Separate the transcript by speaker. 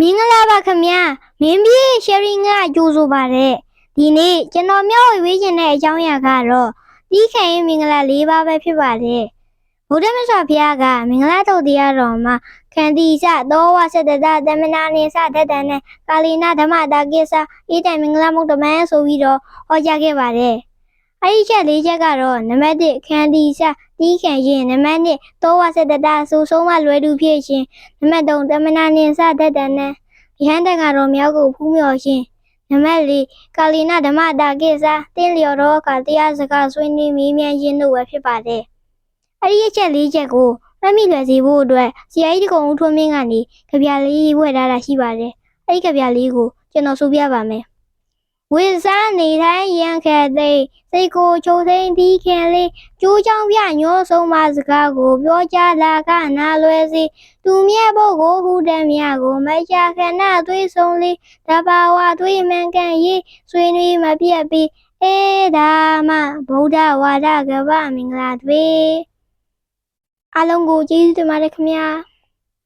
Speaker 1: မင်္ဂလာပါခင်ဗျာမင်းပြေရှယ်ရီငါကြိုးဆိုပါတယ်ဒီနေ့ကျွန်တော်မျှဝေဝေးခြင်းတဲ့အကြောင်းအရာကတော့ဒီခိုင်မင်္ဂလာ၄ပါးပဲဖြစ်ပါတယ်ဘုဒ္ဓမြတ်စွာဘုရားကမင်္ဂလာတုတ်တရားတော်မှာခန္တီစသောဝသတ္တတသမနာနေစတတ္တနဲ့ကာလီနာဓမ္မတာကိစ္စဤတိုင်မင်္ဂလာမုတ်တမန်ဆိုပြီးတော့ဟောကြားခဲ့ပါတယ် အဲ့ဒီချက်၄ချက်ကတော့နံပါတ်1ခန္တီစတီးခံရင်နံပါတ်2သောဝသတ္တတဆိုဆုံးမလွယ်သူဖြစ်ရှင်နံပါတ်3သမနာနေစတတ္တနဲ့ရဟန်းတက္ကတော်မြောက်ကိုဖူးမြော်ရှင်နံပါတ်၄ကာလီနာဓမ္မတာကိစ္စတင်းလျော်တော့ကတရားစကားဆွေးနွေးမေးမြန်းခြင်းတို့ပဲဖြစ်ပါတယ်။အဲ့ဒီအချက်၄ချက်ကိုမှတ်မိလွယ်စေဖို့အတွက်ဆရာကြီးတကုံဦးထွန်းမင်းကနေကြပြလေးဝှက်ထားတာရှိပါတယ်။အဲ့ဒီကြပြလေးကိုကျွန်တော်ဆိုပြပါမယ်။ဝိစားနေတိုင်းရန် ခဲ့သိစိတ်ကိုချုပ်သိမ်းပြီးခင်လေးကျိုးချောင်းပြညောဆုံးမစကားကိုပြောကြလာကနာလွယ်စီသူမြတ်ဖို့ကိုဟူတဲ့မြတ်ကိုမချခဏသွေးဆုံးလေးတဘာဝသွေးမှန်ကန်ရေးဆွေးနွေးမပြတ်ပြီးအေဒါမှဗုဒ္ဓဝါဒကပ္ပမင်္ဂလာတွေအားလုံးကိုကျေးဇူးတင်ပါတယ်ခင်ဗျာ